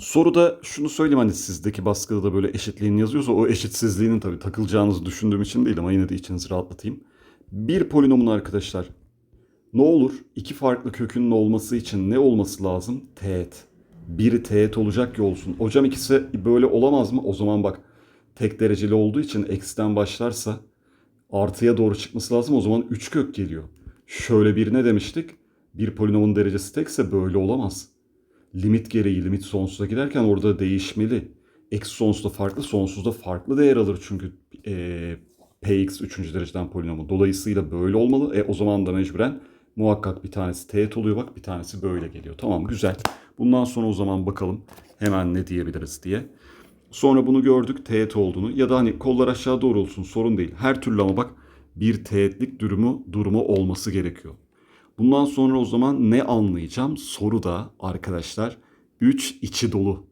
Soruda şunu söyleyeyim hani sizdeki baskıda da böyle eşitliğin yazıyorsa o eşitsizliğinin tabii takılacağınızı düşündüğüm için değil ama yine de içinizi rahatlatayım. Bir polinomun arkadaşlar ne olur? İki farklı kökünün olması için ne olması lazım? Teğet. Biri teğet olacak ki olsun. Hocam ikisi böyle olamaz mı? O zaman bak tek dereceli olduğu için eksiden başlarsa artıya doğru çıkması lazım. O zaman 3 kök geliyor. Şöyle bir ne demiştik? Bir polinomun derecesi tekse böyle olamaz. Limit gereği limit sonsuza giderken orada değişmeli. Eksi sonsuzda farklı, sonsuzda farklı değer alır çünkü eee px 3. dereceden polinomu. Dolayısıyla böyle olmalı. E o zaman da mecburen muhakkak bir tanesi teğet oluyor bak bir tanesi böyle geliyor. Tamam güzel. Bundan sonra o zaman bakalım hemen ne diyebiliriz diye. Sonra bunu gördük teğet olduğunu ya da hani kollar aşağı doğru olsun sorun değil. Her türlü ama bak bir teğetlik durumu durumu olması gerekiyor. Bundan sonra o zaman ne anlayacağım? Soruda arkadaşlar 3 içi dolu.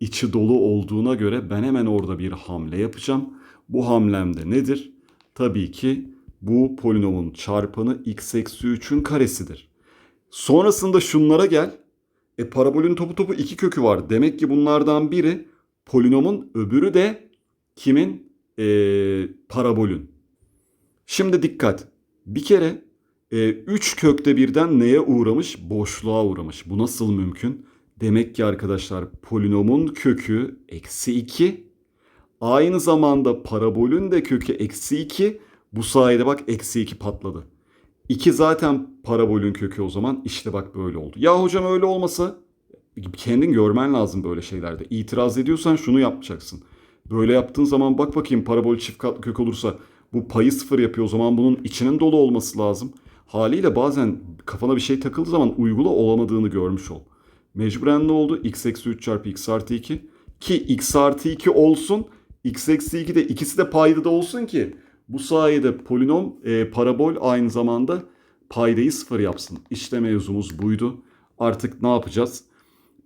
İçi dolu olduğuna göre ben hemen orada bir hamle yapacağım. Bu hamlemde nedir? Tabii ki bu polinomun çarpanı x eksi 3'ün karesidir. Sonrasında şunlara gel. E parabolün topu topu iki kökü var. Demek ki bunlardan biri polinomun öbürü de kimin? Ee, parabolün. Şimdi dikkat. Bir kere 3 kökte birden neye uğramış? Boşluğa uğramış. Bu nasıl mümkün? Demek ki arkadaşlar polinomun kökü eksi 2. Aynı zamanda parabolün de kökü eksi 2. Bu sayede bak eksi 2 patladı. 2 zaten parabolün kökü o zaman. İşte bak böyle oldu. Ya hocam öyle olmasa kendin görmen lazım böyle şeylerde. İtiraz ediyorsan şunu yapacaksın. Böyle yaptığın zaman bak bakayım parabol çift katlı kök olursa bu payı sıfır yapıyor. O zaman bunun içinin dolu olması lazım. Haliyle bazen kafana bir şey takıldığı zaman uygula olamadığını görmüş ol. Mecburen ne oldu? x eksi 3 çarpı x artı 2. Ki x artı 2 olsun. x eksi 2 de ikisi de payda da olsun ki bu sayede polinom e, parabol aynı zamanda paydayı sıfır yapsın. İşte mevzumuz buydu. Artık ne yapacağız?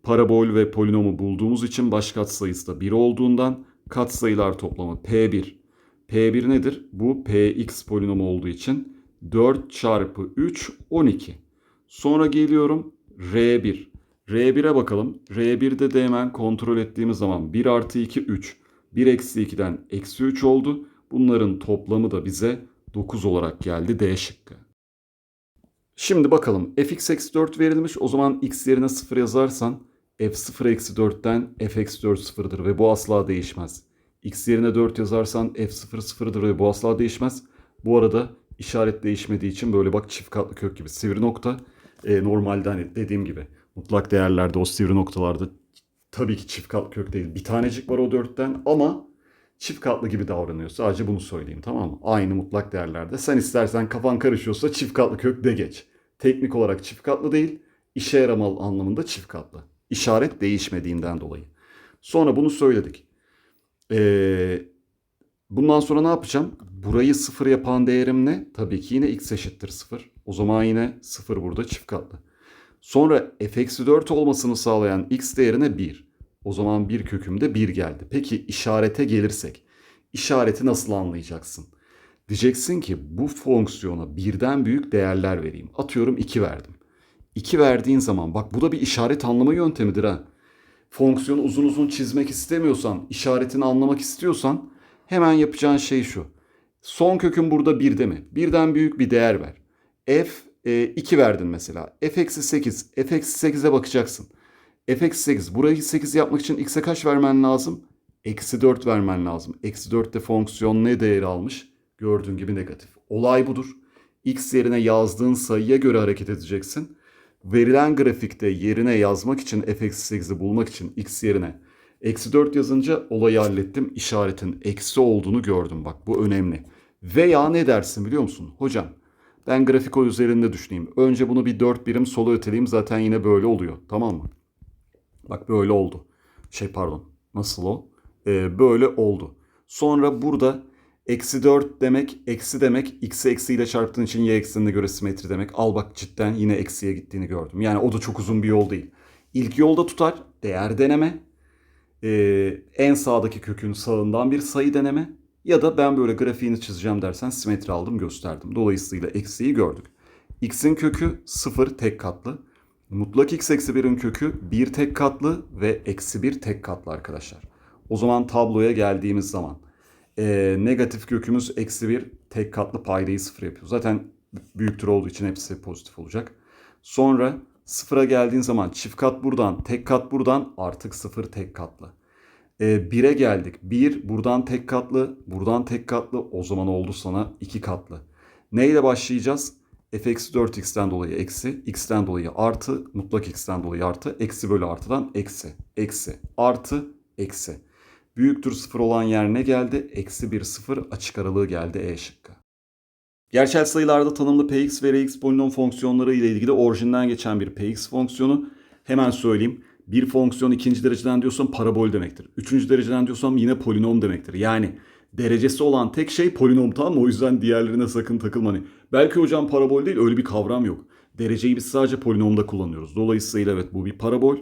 Parabol ve polinomu bulduğumuz için baş katsayısı da 1 olduğundan katsayılar toplamı P1. P1 nedir? Bu Px polinomu olduğu için 4 çarpı 3 12. Sonra geliyorum R1. R1'e bakalım. R1'de de hemen kontrol ettiğimiz zaman 1 artı 2 3. 1 eksi 2'den eksi 3 oldu. Bunların toplamı da bize 9 olarak geldi D şıkkı. Şimdi bakalım fx eksi 4 verilmiş. O zaman x yerine 0 yazarsan f0 eksi 4'ten f eksi 4 sıfırdır ve bu asla değişmez. x yerine 4 yazarsan f0 sıfırdır ve bu asla değişmez. Bu arada işaret değişmediği için böyle bak çift katlı kök gibi sivri nokta. E, normalde hani dediğim gibi mutlak değerlerde o sivri noktalarda tabii ki çift katlı kök değil. Bir tanecik var o dörtten ama çift katlı gibi davranıyor. Sadece bunu söyleyeyim tamam mı? Aynı mutlak değerlerde. Sen istersen kafan karışıyorsa çift katlı kök de geç. Teknik olarak çift katlı değil, işe yaramalı anlamında çift katlı. İşaret değişmediğinden dolayı. Sonra bunu söyledik. Ee, bundan sonra ne yapacağım? Burayı sıfır yapan değerim ne? Tabii ki yine x eşittir sıfır. O zaman yine sıfır burada çift katlı. Sonra f eksi 4 olmasını sağlayan x değerine 1. O zaman bir kökümde 1 geldi. Peki işarete gelirsek. işareti nasıl anlayacaksın? Diyeceksin ki bu fonksiyona birden büyük değerler vereyim. Atıyorum 2 verdim. 2 verdiğin zaman bak bu da bir işaret anlama yöntemidir ha. Fonksiyonu uzun uzun çizmek istemiyorsan, işaretini anlamak istiyorsan hemen yapacağın şey şu. Son kökün burada 1 değil mi? Birden büyük bir değer ver. F e, 2 verdin mesela. F eksi 8. F eksi 8'e bakacaksın. F eksi 8. Burayı 8 yapmak için x'e kaç vermen lazım? Eksi 4 vermen lazım. Eksi 4 de fonksiyon ne değeri almış? Gördüğün gibi negatif. Olay budur. X yerine yazdığın sayıya göre hareket edeceksin. Verilen grafikte yerine yazmak için f eksi 8'i bulmak için x yerine eksi 4 yazınca olayı hallettim. İşaretin eksi olduğunu gördüm. Bak bu önemli. Veya ne dersin biliyor musun? Hocam ben grafik üzerinde düşüneyim. Önce bunu bir 4 birim sola öteleyeyim zaten yine böyle oluyor. Tamam mı? Bak böyle oldu. Şey pardon. Nasıl o? Ee, böyle oldu. Sonra burada eksi 4 demek, eksi demek. X'i eksiyle çarptığın için y eksenine göre simetri demek. Al bak cidden yine eksiye gittiğini gördüm. Yani o da çok uzun bir yol değil. İlk yolda tutar. Değer deneme. Ee, en sağdaki kökün sağından bir sayı deneme. Ya da ben böyle grafiğini çizeceğim dersen simetri aldım gösterdim. Dolayısıyla eksiği gördük. X'in kökü 0 tek katlı. Mutlak x eksi 1'in kökü bir tek katlı ve eksi bir tek katlı arkadaşlar. O zaman tabloya geldiğimiz zaman e, negatif kökümüz eksi bir tek katlı paydayı sıfır yapıyor. Zaten büyüktür olduğu için hepsi pozitif olacak. Sonra sıfıra geldiğin zaman çift kat buradan, tek kat buradan artık sıfır tek katlı. E, 1'e geldik. 1 buradan tek katlı, buradan tek katlı. O zaman oldu sana iki katlı. Neyle başlayacağız? f eksi 4x'ten dolayı eksi, x'ten dolayı artı, mutlak x'ten dolayı artı, eksi bölü artıdan eksi, eksi, artı, eksi. Büyüktür sıfır olan yer ne geldi? Eksi 1 sıfır açık aralığı geldi E şıkkı. Gerçel sayılarda tanımlı px ve rx polinom fonksiyonları ile ilgili orijinden geçen bir px fonksiyonu. Hemen söyleyeyim. Bir fonksiyon ikinci dereceden diyorsam parabol demektir. Üçüncü dereceden diyorsam yine polinom demektir. Yani derecesi olan tek şey polinom tamam? O yüzden diğerlerine sakın takılma. Hani belki hocam parabol değil öyle bir kavram yok. Dereceyi biz sadece polinomda kullanıyoruz. Dolayısıyla evet bu bir parabol.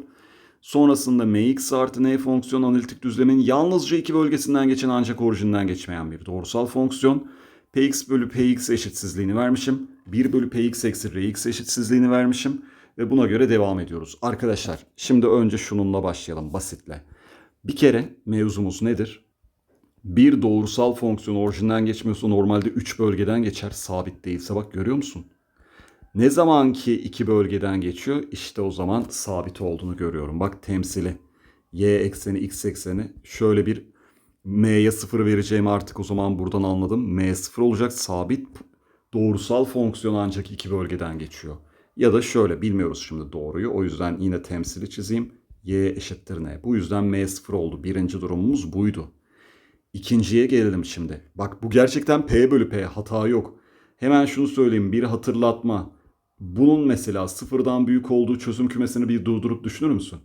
Sonrasında mx artı n fonksiyon analitik düzlemin yalnızca iki bölgesinden geçen ancak orijinden geçmeyen bir doğrusal fonksiyon. Px bölü px eşitsizliğini vermişim. 1 bölü px eksi rx eşitsizliğini vermişim. Ve buna göre devam ediyoruz. Arkadaşlar şimdi önce şununla başlayalım basitle. Bir kere mevzumuz nedir? Bir doğrusal fonksiyon orijinden geçmiyorsa normalde 3 bölgeden geçer sabit değilse bak görüyor musun? Ne zaman ki iki bölgeden geçiyor işte o zaman sabit olduğunu görüyorum. Bak temsili y ekseni x ekseni şöyle bir m'ye sıfır vereceğimi artık o zaman buradan anladım. m sıfır olacak sabit doğrusal fonksiyon ancak iki bölgeden geçiyor. Ya da şöyle bilmiyoruz şimdi doğruyu o yüzden yine temsili çizeyim. y eşittir ne? Bu yüzden m sıfır oldu. Birinci durumumuz buydu. İkinciye gelelim şimdi. Bak bu gerçekten P bölü P hata yok. Hemen şunu söyleyeyim bir hatırlatma. Bunun mesela sıfırdan büyük olduğu çözüm kümesini bir durdurup düşünür müsün?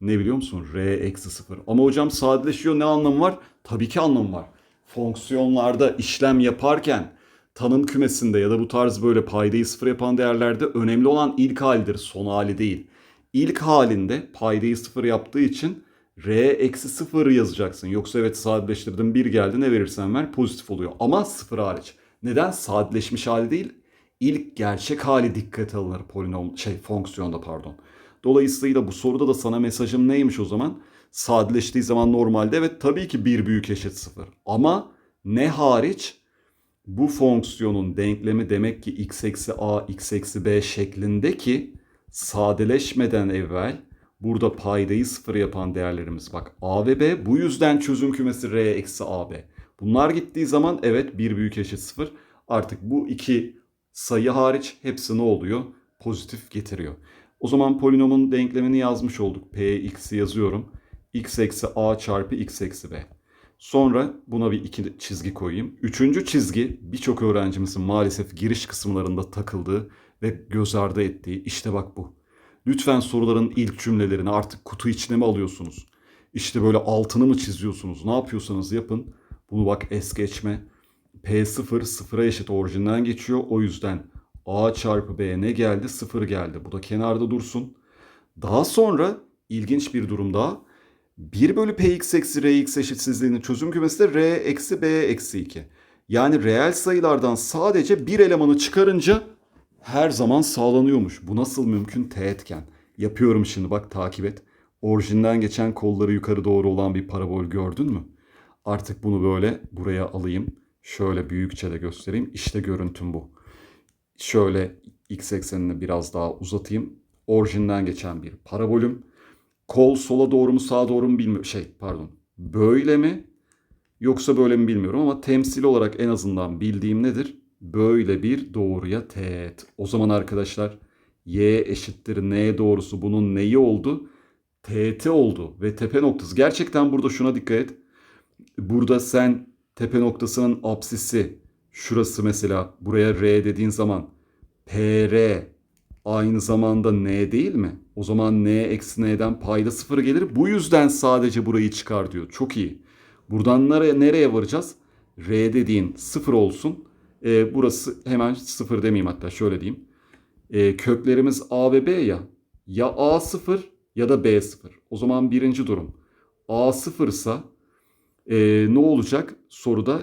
Ne biliyor musun? R eksi sıfır. Ama hocam sadeleşiyor ne anlamı var? Tabii ki anlamı var. Fonksiyonlarda işlem yaparken tanım kümesinde ya da bu tarz böyle paydayı sıfır yapan değerlerde önemli olan ilk halidir, son hali değil. İlk halinde paydayı sıfır yaptığı için R eksi sıfır yazacaksın. Yoksa evet sadeleştirdim bir geldi ne verirsen ver pozitif oluyor. Ama sıfır hariç. Neden? Sadeleşmiş hali değil. İlk gerçek hali dikkate alınır polinom şey fonksiyonda pardon. Dolayısıyla bu soruda da sana mesajım neymiş o zaman? Sadeleştiği zaman normalde evet tabii ki bir büyük eşit sıfır. Ama ne hariç? Bu fonksiyonun denklemi demek ki x eksi a x eksi b şeklindeki sadeleşmeden evvel burada paydayı sıfır yapan değerlerimiz bak a ve b bu yüzden çözüm kümesi r eksi ab. Bunlar gittiği zaman evet bir büyük eşit sıfır artık bu iki sayı hariç hepsi ne oluyor? Pozitif getiriyor. O zaman polinomun denklemini yazmış olduk. Px'i yazıyorum. x eksi a çarpı x eksi b. Sonra buna bir iki çizgi koyayım. Üçüncü çizgi birçok öğrencimizin maalesef giriş kısımlarında takıldığı ve göz ardı ettiği işte bak bu. Lütfen soruların ilk cümlelerini artık kutu içine mi alıyorsunuz? İşte böyle altını mı çiziyorsunuz? Ne yapıyorsanız yapın. Bunu bak es geçme. P0 sıfıra eşit orijinden geçiyor. O yüzden A çarpı B ne geldi? Sıfır geldi. Bu da kenarda dursun. Daha sonra ilginç bir durum daha. 1 bölü Px eksi Rx eşitsizliğinin çözüm kümesi de R eksi B eksi 2. Yani reel sayılardan sadece bir elemanı çıkarınca her zaman sağlanıyormuş. Bu nasıl mümkün? Teğetken. Yapıyorum şimdi bak takip et. Orijinden geçen kolları yukarı doğru olan bir parabol gördün mü? Artık bunu böyle buraya alayım. Şöyle büyükçe de göstereyim. İşte görüntüm bu. Şöyle x eksenini biraz daha uzatayım. Orijinden geçen bir parabolüm. Kol sola doğru mu sağa doğru mu bilmiyorum. Şey pardon. Böyle mi yoksa böyle mi bilmiyorum ama temsil olarak en azından bildiğim nedir? Böyle bir doğruya teğet. O zaman arkadaşlar y eşittir n doğrusu bunun neyi oldu? Teğeti oldu ve tepe noktası. Gerçekten burada şuna dikkat et. Burada sen tepe noktasının apsisi şurası mesela buraya R dediğin zaman PR aynı zamanda N değil mi? O zaman N eksi N'den payda sıfır gelir. Bu yüzden sadece burayı çıkar diyor. Çok iyi. Buradan nereye, nereye varacağız? R dediğin sıfır olsun. Ee, burası hemen sıfır demeyeyim hatta şöyle diyeyim. Ee, köklerimiz A ve B ya. Ya A sıfır ya da B sıfır. O zaman birinci durum. A sıfırsa e, ne olacak? Soruda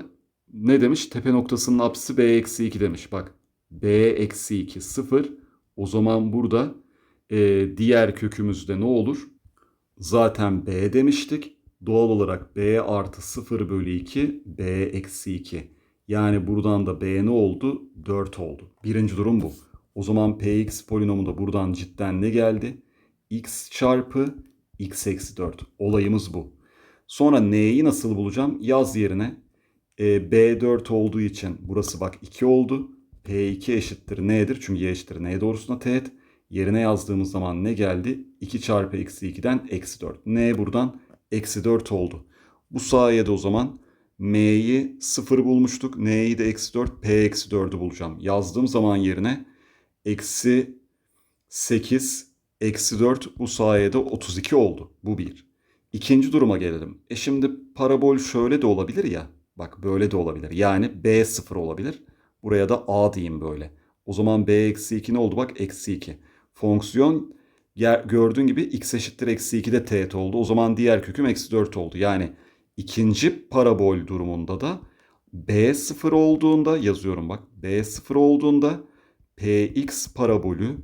ne demiş? Tepe noktasının apsisi B eksi 2 demiş. Bak B eksi 2 sıfır. O zaman burada e, diğer kökümüzde ne olur? Zaten b demiştik. Doğal olarak b artı 0 bölü 2 b eksi 2. Yani buradan da b ne oldu? 4 oldu. Birinci durum bu. O zaman px polinomu da buradan cidden ne geldi? x çarpı x eksi 4. Olayımız bu. Sonra n'yi nasıl bulacağım? Yaz yerine e, b4 olduğu için burası bak 2 oldu. p2 eşittir n'dir. Çünkü y eşittir n doğrusuna teğet. Yerine yazdığımız zaman ne geldi? 2 çarpı eksi 2'den eksi 4. N buradan eksi 4 oldu. Bu sayede o zaman m'yi 0 bulmuştuk. N'yi de eksi 4, p eksi 4'ü bulacağım. Yazdığım zaman yerine eksi 8, eksi 4 bu sayede 32 oldu. Bu bir. İkinci duruma gelelim. E şimdi parabol şöyle de olabilir ya. Bak böyle de olabilir. Yani b 0 olabilir. Buraya da a diyeyim böyle. O zaman b eksi 2 ne oldu? Bak eksi 2. Fonksiyon gördüğün gibi x eşittir eksi 2 de teğet oldu. O zaman diğer köküm eksi 4 oldu. Yani ikinci parabol durumunda da b 0 olduğunda yazıyorum bak. b 0 olduğunda px parabolü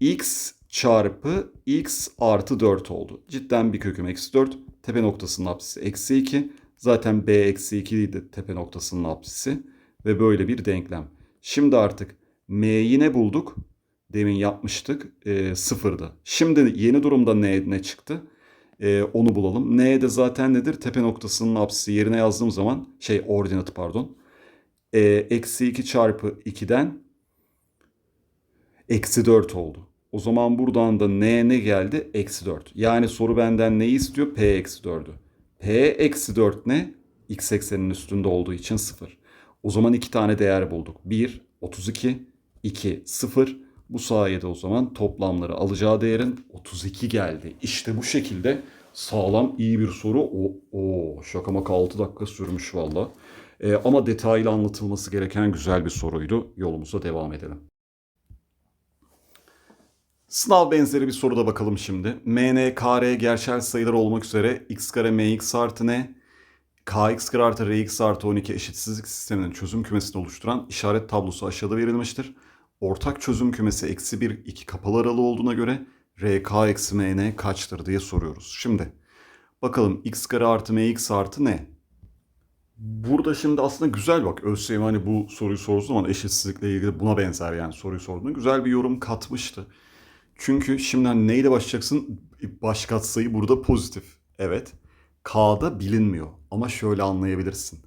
x çarpı x artı 4 oldu. Cidden bir köküm eksi 4. Tepe noktasının apsisi eksi 2. Zaten b eksi 2 de tepe noktasının apsisi. Ve böyle bir denklem. Şimdi artık m'yi ne bulduk? Demin yapmıştık. E, sıfırdı. Şimdi yeni durumda ne, ne çıktı? E, onu bulalım. N de zaten nedir? Tepe noktasının apsisi yerine yazdığım zaman şey ordinatı pardon. E, eksi 2 çarpı 2'den eksi 4 oldu. O zaman buradan da n ne geldi? Eksi 4. Yani soru benden neyi istiyor? P eksi 4'ü. P eksi 4 ne? X eksenin üstünde olduğu için 0. O zaman iki tane değer bulduk. 1, 32, 2, 0. Bu sayede o zaman toplamları alacağı değerin 32 geldi. İşte bu şekilde sağlam iyi bir soru. O, o şaka maka 6 dakika sürmüş valla. Ee, ama detaylı anlatılması gereken güzel bir soruydu. Yolumuza devam edelim. Sınav benzeri bir soruda bakalım şimdi. MN, KR gerçel sayılar olmak üzere x kare mx artı n, kx kare artı rx artı 12 eşitsizlik sisteminin çözüm kümesini oluşturan işaret tablosu aşağıda verilmiştir. Ortak çözüm kümesi eksi 1, 2 kapalı aralığı olduğuna göre rk eksi mn kaçtır diye soruyoruz. Şimdi bakalım x kare artı mx artı ne? Burada şimdi aslında güzel bak ÖSYM hani bu soruyu sorduğu zaman eşitsizlikle ilgili buna benzer yani soruyu sorduğunda güzel bir yorum katmıştı. Çünkü şimdi neyle başlayacaksın? Baş katsayı burada pozitif. Evet. K'da bilinmiyor. Ama şöyle anlayabilirsin.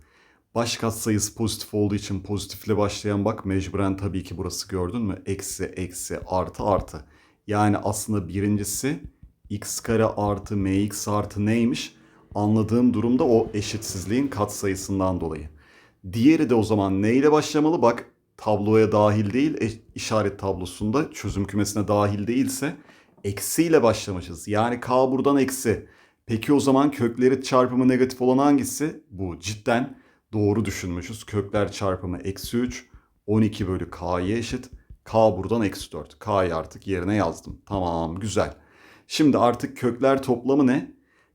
Baş katsayısı pozitif olduğu için pozitifle başlayan bak mecburen tabii ki burası gördün mü? Eksi, eksi, artı, artı. Yani aslında birincisi x kare artı mx artı neymiş? Anladığım durumda o eşitsizliğin katsayısından dolayı. Diğeri de o zaman neyle başlamalı? Bak tabloya dahil değil, e- işaret tablosunda çözüm kümesine dahil değilse eksiyle başlamışız. Yani k buradan eksi. Peki o zaman kökleri çarpımı negatif olan hangisi? Bu cidden doğru düşünmüşüz. Kökler çarpımı eksi 3, 12 bölü k'ya eşit. K buradan eksi 4. K'yı artık yerine yazdım. Tamam güzel. Şimdi artık kökler toplamı ne?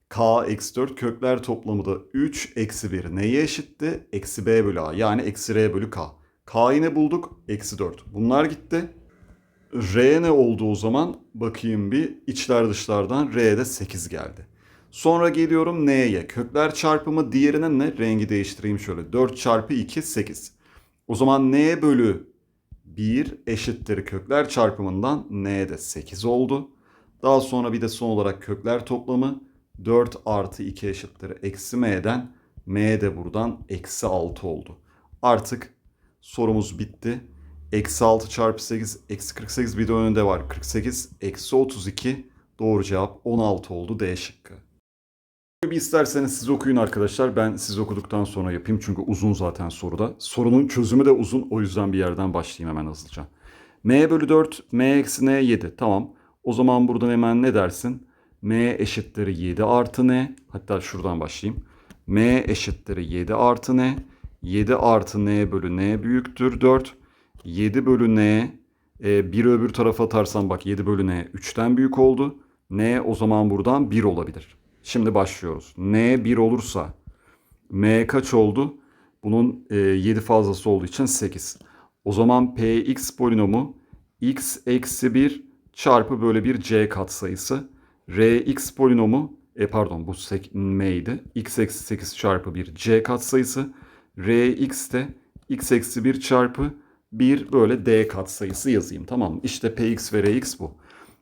K eksi 4 kökler toplamı da 3 eksi 1 neye eşitti? Eksi b bölü a yani eksi r bölü k. Ne bulduk? Eksi 4. Bunlar gitti. R ne oldu o zaman? Bakayım bir. İçler dışlardan R'de 8 geldi. Sonra geliyorum N'ye. Kökler çarpımı diğerine ne? Rengi değiştireyim şöyle. 4 çarpı 2 8. O zaman N bölü 1 eşittir kökler çarpımından N'de 8 oldu. Daha sonra bir de son olarak kökler toplamı 4 artı 2 eşittir eksi m'den m de buradan eksi 6 oldu. Artık sorumuz bitti. Eksi 6 çarpı 8 eksi 48 bir de önünde var. 48 eksi 32 doğru cevap 16 oldu D şıkkı. Bir isterseniz siz okuyun arkadaşlar. Ben siz okuduktan sonra yapayım çünkü uzun zaten soruda. Sorunun çözümü de uzun o yüzden bir yerden başlayayım hemen hızlıca. m bölü 4 m eksi n 7 tamam. O zaman buradan hemen ne dersin? m eşittir 7 artı n. Hatta şuradan başlayayım. m eşittir 7 artı n. 7 artı n bölü n büyüktür 4. 7 bölü n e, bir öbür tarafa atarsam bak 7 bölü n 3'ten büyük oldu. n o zaman buradan 1 olabilir. Şimdi başlıyoruz. n 1 olursa m kaç oldu? Bunun e, 7 fazlası olduğu için 8. O zaman px polinomu x eksi 1 çarpı böyle bir c katsayısı. Rx polinomu e pardon bu m'ydi. x eksi 8 çarpı bir c katsayısı. Rx de x eksi 1 çarpı bir böyle d katsayısı yazayım tamam mı? İşte px ve rx bu.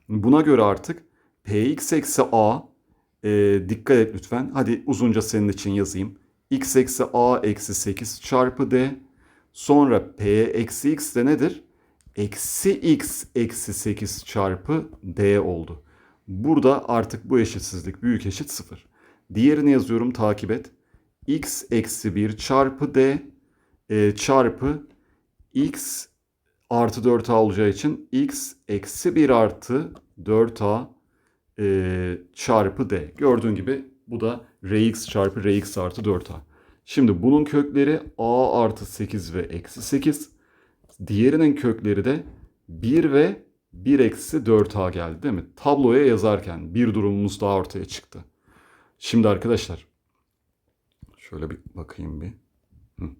Buna göre artık px eksi a e, dikkat et lütfen. Hadi uzunca senin için yazayım. x eksi a eksi 8 çarpı d. Sonra p eksi x de nedir? Eksi x eksi 8 çarpı d oldu. Burada artık bu eşitsizlik büyük eşit 0. Diğerini yazıyorum takip et. X eksi 1 çarpı d e, çarpı x artı 4a olacağı için x eksi 1 artı 4a e, çarpı d. Gördüğün gibi bu da rx çarpı rx artı 4a. Şimdi bunun kökleri a artı 8 ve eksi 8. Diğerinin kökleri de 1 ve 1 eksi 4a geldi değil mi? Tabloya yazarken bir durumumuz daha ortaya çıktı. Şimdi arkadaşlar şöyle bir bakayım bir. Hı.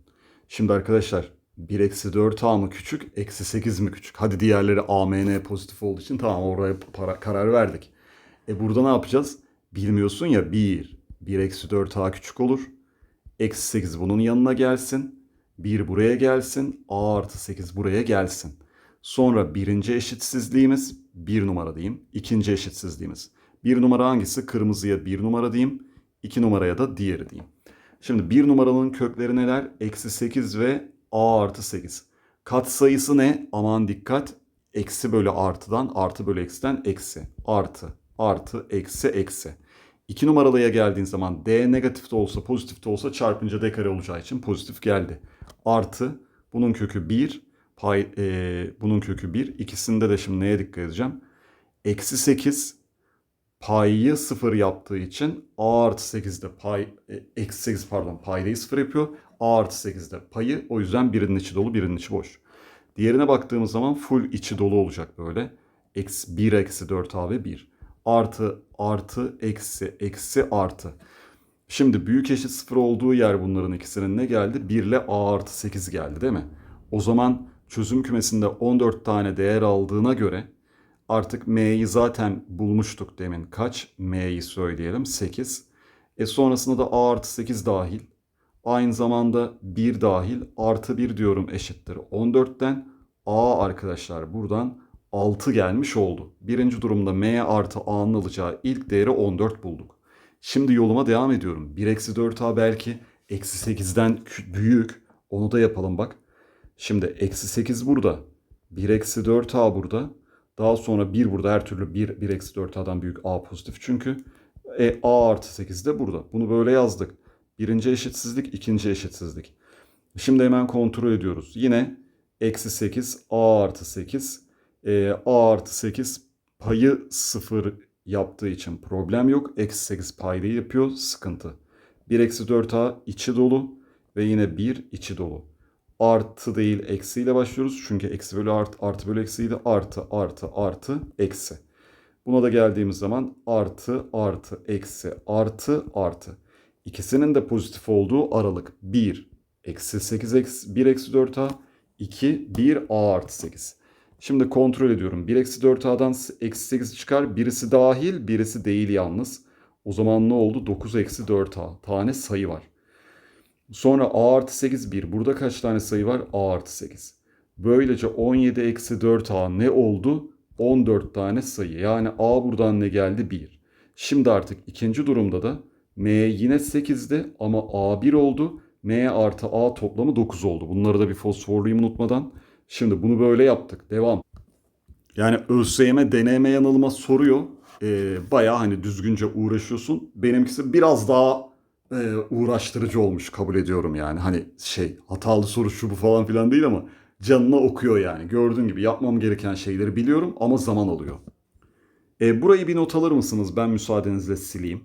Şimdi arkadaşlar 1 eksi 4a mı küçük, eksi 8 mi küçük? Hadi diğerleri AMN pozitif olduğu için tamam oraya para, karar verdik. E burada ne yapacağız? Bilmiyorsun ya 1. 1 eksi 4a küçük olur. Eksi 8 bunun yanına gelsin. 1 buraya gelsin. A artı 8 buraya gelsin. Sonra birinci eşitsizliğimiz 1 numara diyeyim. İkinci eşitsizliğimiz. 1 numara hangisi? Kırmızıya 1 numara diyeyim. 2 numaraya da diğeri diyeyim. Şimdi 1 numaranın kökleri neler? Eksi 8 ve a artı 8. Kat sayısı ne? Aman dikkat. Eksi bölü artıdan, artı bölü eksiden eksi. Artı, artı, eksi, eksi. 2 numaralıya geldiğin zaman d negatif de olsa pozitif de olsa çarpınca d kare olacağı için pozitif geldi. Artı bunun kökü 1, pay, e, bunun kökü 1. İkisinde de şimdi neye dikkat edeceğim? Eksi 8 payı 0 yaptığı için a artı 8'de pay, e, eksi 8 pardon paydayı 0 yapıyor. a artı 8'de payı o yüzden birinin içi dolu birinin içi boş. Diğerine baktığımız zaman full içi dolu olacak böyle. Eksi 1 eksi 4a ve 1 artı artı eksi eksi artı. Şimdi büyük eşit sıfır olduğu yer bunların ikisinin ne geldi? 1 ile a artı 8 geldi değil mi? O zaman çözüm kümesinde 14 tane değer aldığına göre artık m'yi zaten bulmuştuk demin. Kaç? m'yi söyleyelim 8. E sonrasında da a artı 8 dahil. Aynı zamanda 1 dahil artı 1 diyorum eşittir 14'ten. a arkadaşlar buradan 6 gelmiş oldu. Birinci durumda m artı a'nın alacağı ilk değeri 14 bulduk. Şimdi yoluma devam ediyorum. 1 eksi 4a belki eksi 8'den büyük. Onu da yapalım bak. Şimdi eksi 8 burada. 1 eksi 4a burada. Daha sonra 1 burada her türlü 1, 1 eksi 4a'dan büyük a pozitif çünkü. E, a artı 8 de burada. Bunu böyle yazdık. Birinci eşitsizlik, ikinci eşitsizlik. Şimdi hemen kontrol ediyoruz. Yine eksi 8, a artı 8 e, a artı 8 payı 0 yaptığı için problem yok. Eksi 8 paydayı yapıyor sıkıntı. 1 eksi 4a içi dolu ve yine 1 içi dolu. Artı değil eksiyle başlıyoruz. Çünkü eksi bölü artı, artı bölü eksiydi. Artı artı artı eksi. Buna da geldiğimiz zaman artı artı eksi artı artı. İkisinin de pozitif olduğu aralık 1 eksi 8 eksi 1 eksi 4a 2 1 a artı 8. Şimdi kontrol ediyorum. 1 eksi 4a'dan eksi 8 çıkar. Birisi dahil birisi değil yalnız. O zaman ne oldu? 9 eksi 4a tane sayı var. Sonra a artı 8 1. Burada kaç tane sayı var? a artı 8. Böylece 17 eksi 4a ne oldu? 14 tane sayı. Yani a buradan ne geldi? 1. Şimdi artık ikinci durumda da m yine 8'di ama a 1 oldu. m artı a toplamı 9 oldu. Bunları da bir fosforlayayım unutmadan. Şimdi bunu böyle yaptık. Devam. Yani ÖSYM deneme yanılma soruyor. Ee, Baya hani düzgünce uğraşıyorsun. Benimkisi biraz daha e, uğraştırıcı olmuş kabul ediyorum yani. Hani şey hatalı soru şu bu falan filan değil ama canına okuyor yani. Gördüğün gibi yapmam gereken şeyleri biliyorum ama zaman alıyor. E, burayı bir not alır mısınız? Ben müsaadenizle sileyim.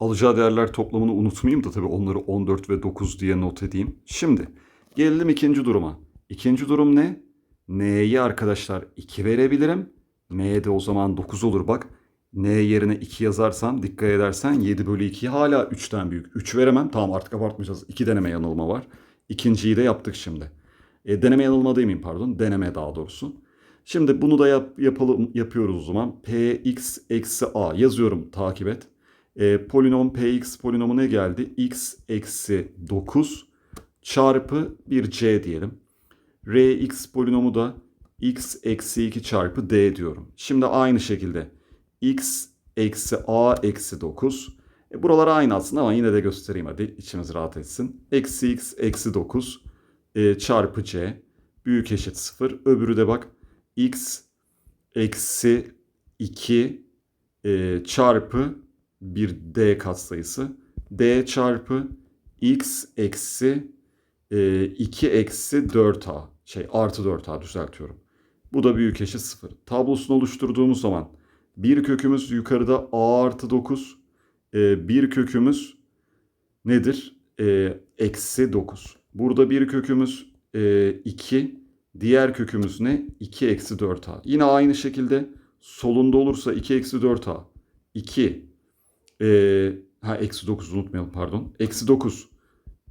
Alacağı değerler toplamını unutmayayım da tabii onları 14 ve 9 diye not edeyim. Şimdi gelelim ikinci duruma. İkinci durum ne? N'ye arkadaşlar 2 verebilirim. M'ye de o zaman 9 olur bak. N yerine 2 yazarsam dikkat edersen 7 bölü 2 hala 3'ten büyük. 3 veremem. Tamam artık abartmayacağız. 2 deneme yanılma var. İkinciyi de yaptık şimdi. E, deneme yanılma demeyeyim pardon. Deneme daha doğrusu. Şimdi bunu da yap, yapalım, yapıyoruz o zaman. px eksi a yazıyorum takip et. E, polinom px polinomu ne geldi? x eksi 9 çarpı bir c diyelim. rx polinomu da x eksi 2 çarpı d diyorum. Şimdi aynı şekilde x eksi a eksi 9. E, buralar aynı aslında ama yine de göstereyim hadi içimiz rahat etsin. Eksi x eksi 9 e, çarpı c büyük eşit 0. Öbürü de bak x eksi 2 e, çarpı bir d katsayısı. d çarpı x eksi e, 2 eksi 4a şey artı 4a düzeltiyorum. Bu da büyük eşit 0. Tablosunu oluşturduğumuz zaman bir kökümüz yukarıda a artı 9. E, bir kökümüz nedir? E, eksi 9. Burada bir kökümüz e, 2. Diğer kökümüz ne? 2 eksi 4a. Yine aynı şekilde solunda olursa 2 eksi 4a. 2. E, ha eksi 9 unutmayalım pardon. Eksi 9.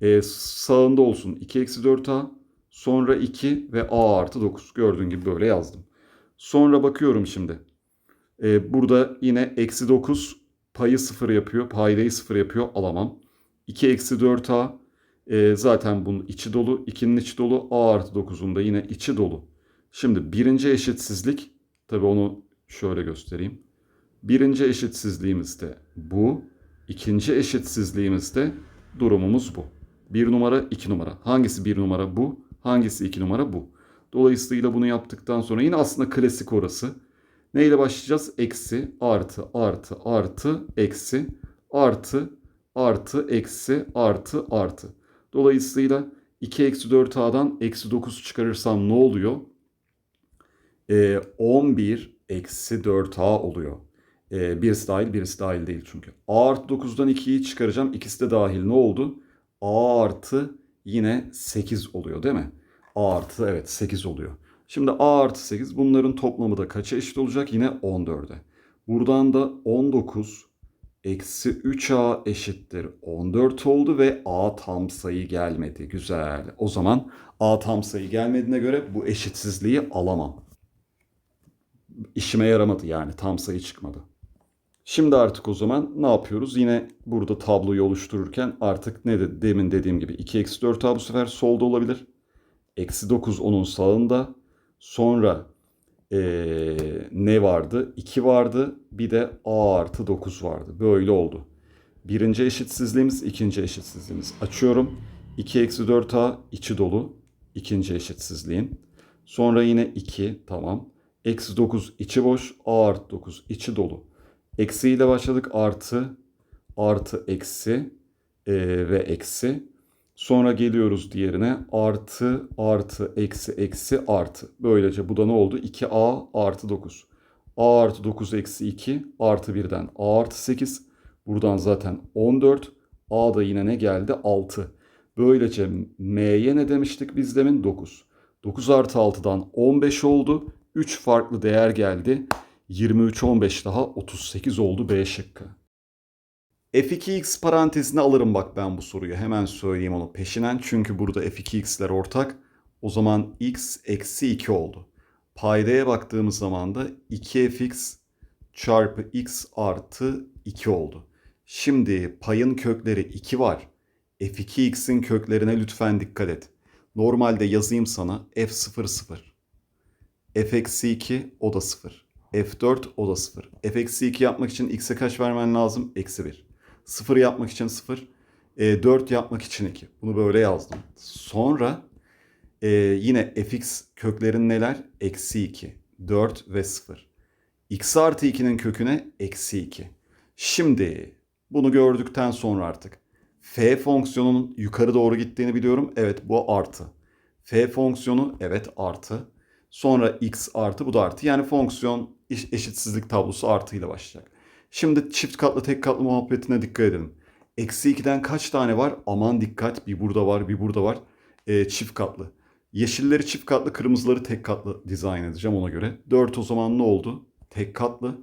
E, sağında olsun 2 eksi 4a. Sonra 2 ve a artı 9. Gördüğün gibi böyle yazdım. Sonra bakıyorum şimdi. E, burada yine eksi 9 payı 0 yapıyor. Paydayı 0 yapıyor. Alamam. 2 eksi 4a e, zaten bunun içi dolu. 2'nin içi dolu. A artı 9'un da yine içi dolu. Şimdi birinci eşitsizlik. Tabi onu şöyle göstereyim. Birinci eşitsizliğimiz de bu. İkinci eşitsizliğimiz de durumumuz bu. Bir numara, iki numara. Hangisi bir numara bu? Hangisi iki numara bu? Dolayısıyla bunu yaptıktan sonra yine aslında klasik orası. Neyle başlayacağız? Eksi, artı, artı, artı, eksi, artı, artı, eksi, artı, artı. Dolayısıyla 2 eksi 4a'dan eksi 9 çıkarırsam ne oluyor? Ee, 11 eksi 4a oluyor. Ee, birisi dahil birisi dahil değil çünkü. a artı 9'dan 2'yi çıkaracağım. İkisi de dahil ne oldu? a artı yine 8 oluyor değil mi? a artı evet 8 oluyor. Şimdi a artı 8 bunların toplamı da kaça eşit olacak? Yine 14'e. Buradan da 19 eksi 3a eşittir 14 oldu ve a tam sayı gelmedi. Güzel. O zaman a tam sayı gelmediğine göre bu eşitsizliği alamam. İşime yaramadı yani tam sayı çıkmadı. Şimdi artık o zaman ne yapıyoruz? Yine burada tabloyu oluştururken artık ne dedi? Demin dediğim gibi 2 eksi 4a bu sefer solda olabilir. Eksi 9 onun sağında. Sonra ee, ne vardı? 2 vardı. Bir de a artı 9 vardı. Böyle oldu. Birinci eşitsizliğimiz, ikinci eşitsizliğimiz. Açıyorum. 2 eksi 4a içi dolu. İkinci eşitsizliğin. Sonra yine 2 tamam. Eksi 9 içi boş. A artı 9 içi dolu. Eksi ile başladık. Artı, artı, eksi ee, ve eksi. Sonra geliyoruz diğerine artı artı eksi eksi artı. Böylece bu da ne oldu? 2a artı 9. a artı 9 eksi 2 artı 1'den a artı 8. Buradan zaten 14. a da yine ne geldi? 6. Böylece m'ye ne demiştik biz demin? 9. 9 artı 6'dan 15 oldu. 3 farklı değer geldi. 23, 15 daha 38 oldu B şıkkı. F2x parantezine alırım bak ben bu soruyu. Hemen söyleyeyim onu peşinen. Çünkü burada F2x'ler ortak. O zaman x eksi 2 oldu. Paydaya baktığımız zaman da 2fx çarpı x artı 2 oldu. Şimdi payın kökleri 2 var. F2x'in köklerine lütfen dikkat et. Normalde yazayım sana f0 0. f eksi 2 o da 0. f4 o da 0. f eksi 2 yapmak için x'e kaç vermen lazım? Eksi 1. 0 yapmak için 0. E, 4 yapmak için 2. Bunu böyle yazdım. Sonra e, yine fx köklerin neler? Eksi 2, 4 ve 0. x artı 2'nin köküne eksi 2. Şimdi bunu gördükten sonra artık f fonksiyonunun yukarı doğru gittiğini biliyorum. Evet bu artı. f fonksiyonu evet artı. Sonra x artı bu da artı. Yani fonksiyon eşitsizlik tablosu artı ile başlayacak. Şimdi çift katlı tek katlı muhabbetine dikkat edelim. Eksi 2'den kaç tane var? Aman dikkat bir burada var bir burada var. E, çift katlı. Yeşilleri çift katlı kırmızıları tek katlı dizayn edeceğim ona göre. 4 o zaman ne oldu? Tek katlı.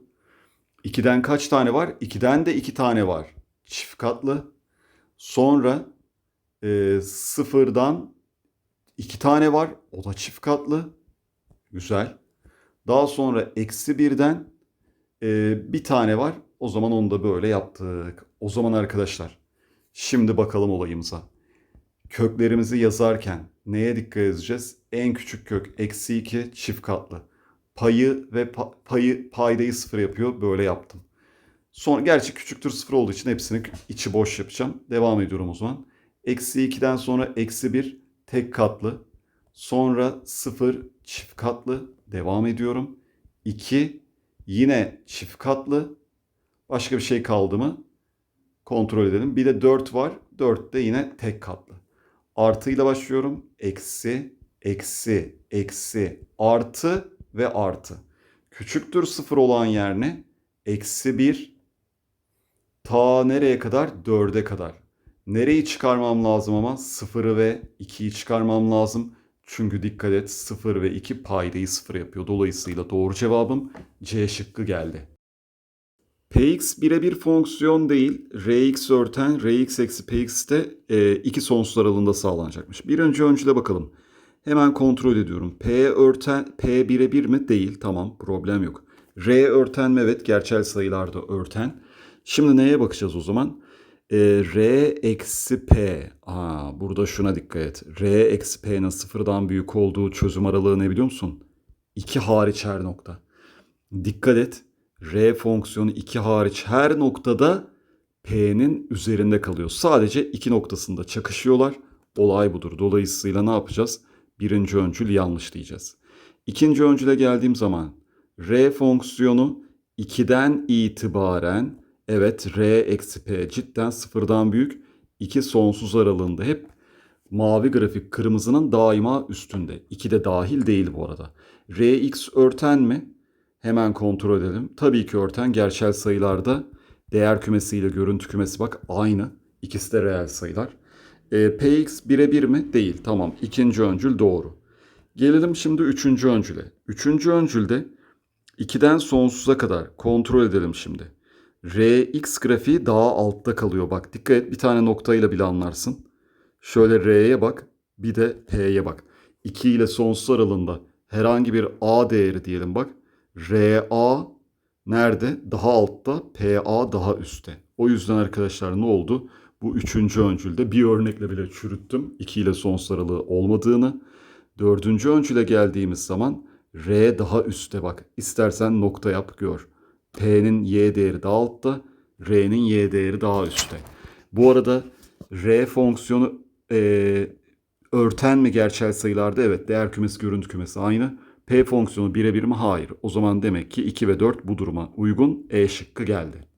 2'den kaç tane var? 2'den de 2 tane var. Çift katlı. Sonra e, sıfırdan 2 tane var. O da çift katlı. Güzel. Daha sonra eksi 1'den ee, bir tane var. O zaman onu da böyle yaptık. O zaman arkadaşlar şimdi bakalım olayımıza. Köklerimizi yazarken neye dikkat edeceğiz? En küçük kök eksi 2 çift katlı. Payı ve pa payı paydayı sıfır yapıyor. Böyle yaptım. Sonra gerçi küçüktür sıfır olduğu için hepsini içi boş yapacağım. Devam ediyorum o zaman. Eksi 2'den sonra eksi 1 tek katlı. Sonra 0 çift katlı. Devam ediyorum. 2 yine çift katlı. Başka bir şey kaldı mı? Kontrol edelim. Bir de 4 var. 4 de yine tek katlı. Artıyla başlıyorum. Eksi, eksi, eksi, artı ve artı. Küçüktür sıfır olan yer ne? Eksi 1 ta nereye kadar? 4'e kadar. Nereyi çıkarmam lazım ama? 0'ı ve 2'yi çıkarmam lazım. Çünkü dikkat et 0 ve 2 paydayı 0 yapıyor. Dolayısıyla doğru cevabım C şıkkı geldi. Px birebir fonksiyon değil. Rx örten Rx eksi Px de e, iki sonsuz aralığında sağlanacakmış. Bir önce öncüle bakalım. Hemen kontrol ediyorum. P örten P birebir mi? Değil. Tamam problem yok. R örten mi? Evet gerçel sayılarda örten. Şimdi neye bakacağız o zaman? E, R eksi P. Aa, burada şuna dikkat et. R eksi P'nin sıfırdan büyük olduğu çözüm aralığı ne biliyor musun? 2 hariç her nokta. Dikkat et. R fonksiyonu 2 hariç her noktada P'nin üzerinde kalıyor. Sadece iki noktasında çakışıyorlar. Olay budur. Dolayısıyla ne yapacağız? Birinci öncül yanlış diyeceğiz. İkinci öncüle geldiğim zaman R fonksiyonu 2'den itibaren evet R eksi P cidden sıfırdan büyük. 2 sonsuz aralığında hep mavi grafik kırmızının daima üstünde. 2 de dahil değil bu arada. Rx örten mi? Hemen kontrol edelim. Tabii ki örten gerçel sayılarda değer kümesiyle görüntü kümesi bak aynı. İkisi de reel sayılar. E, Px birebir mi? Değil. Tamam. İkinci öncül doğru. Gelelim şimdi üçüncü öncüle. Üçüncü öncülde 2'den sonsuza kadar kontrol edelim şimdi. Rx grafiği daha altta kalıyor. Bak dikkat et bir tane noktayla bile anlarsın. Şöyle R'ye bak bir de P'ye bak. 2 ile sonsuz aralığında herhangi bir A değeri diyelim bak. RA nerede? Daha altta, PA daha üstte. O yüzden arkadaşlar ne oldu? Bu üçüncü öncülde bir örnekle bile çürüttüm. 2 ile sonsuz aralığı olmadığını. Dördüncü öncüle geldiğimiz zaman R daha üstte bak. İstersen nokta yap gör. P'nin Y değeri daha altta, R'nin Y değeri daha üstte. Bu arada R fonksiyonu eee, örten mi gerçel sayılarda? Evet değer kümesi görüntü kümesi aynı. P fonksiyonu birebir mi? Hayır. O zaman demek ki 2 ve 4 bu duruma uygun. E şıkkı geldi.